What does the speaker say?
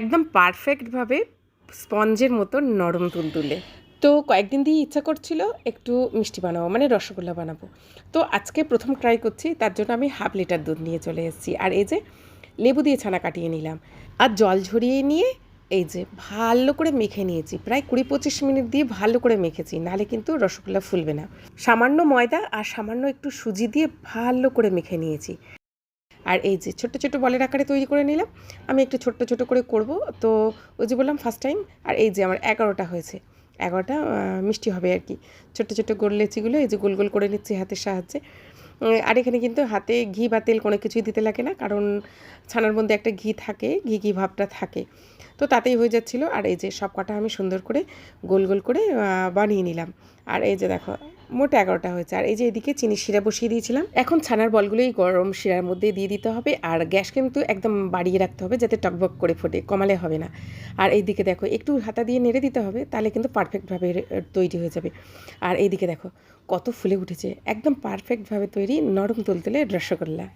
একদম পারফেক্টভাবে স্পঞ্জের মতো নরম তুলতুলে তো কয়েকদিন দিয়ে ইচ্ছা করছিল একটু মিষ্টি বানাবো মানে রসগোল্লা বানাবো। তো আজকে প্রথম ট্রাই করছি, তার জন্য আমি হাফ লিটার দুধ নিয়ে চলে এসেছি। আর এই যে লেবু দিয়ে ছানা কাটিয়ে নিলাম। আর জল ঝরিয়ে নিয়ে এই যে ভালো করে মেখে নিয়েছি, প্রায় কুড়ি পঁচিশ মিনিট দিয়ে ভালো করে মেখেছি, নাহলে কিন্তু রসগোল্লা ফুলবে না। সামান্য ময়দা আর সামান্য একটু সুজি দিয়ে ভালো করে মেখে নিয়েছি। আর এই যে ছোট্ট ছোট্ট বলের আকারে তৈরি করে নিলাম, আমি একটু ছোট্ট ছোট করে করব। তো ওই যে বললাম ফার্স্ট টাইম আর এই যে আমার এগারোটা হয়েছে, এগারোটা মিষ্টি হবে আর কি। ছোট্ট ছোট্ট গোল লেচিগুলো, এই যে গোল গোল করে নিচ্ছি হাতের সাহায্যে। আর এখানে কিন্তু হাতে ঘি বা তেল কোনো কিছুই দিতে লাগে না, কারণ ছানার মধ্যে একটা ঘি থাকে, ঘি ঘি ভাবটা থাকে। তো তাতেই হয়ে যাচ্ছিল, আর এই যে সব কটা আমি সুন্দর করে গোল গোল করে বানিয়ে নিলাম। আর এই যে দেখো মোট এগারোটা হয়েছে। আর এই যে এদিকে চিনি শিরা বসিয়ে দিয়েছিলাম। এখন ছানার বলগুলোই গরম শিরার মধ্যে দিয়ে দিতে হবে। আর গ্যাস কিন্তু একদম বাড়িয়ে রাখতে হবে যাতে টকবক করে ফোটে, কমালে হবে না। আর এইদিকে দেখো, একটু হাতা দিয়ে নেড়ে দিতে হবে, তাহলে কিন্তু পারফেক্টভাবে তৈরি হয়ে যাবে। আর এইদিকে দেখো, কত ফুলে উঠেছে। একদম পারফেক্টভাবে তৈরি নরম তুলতুলে রসগোল্লা।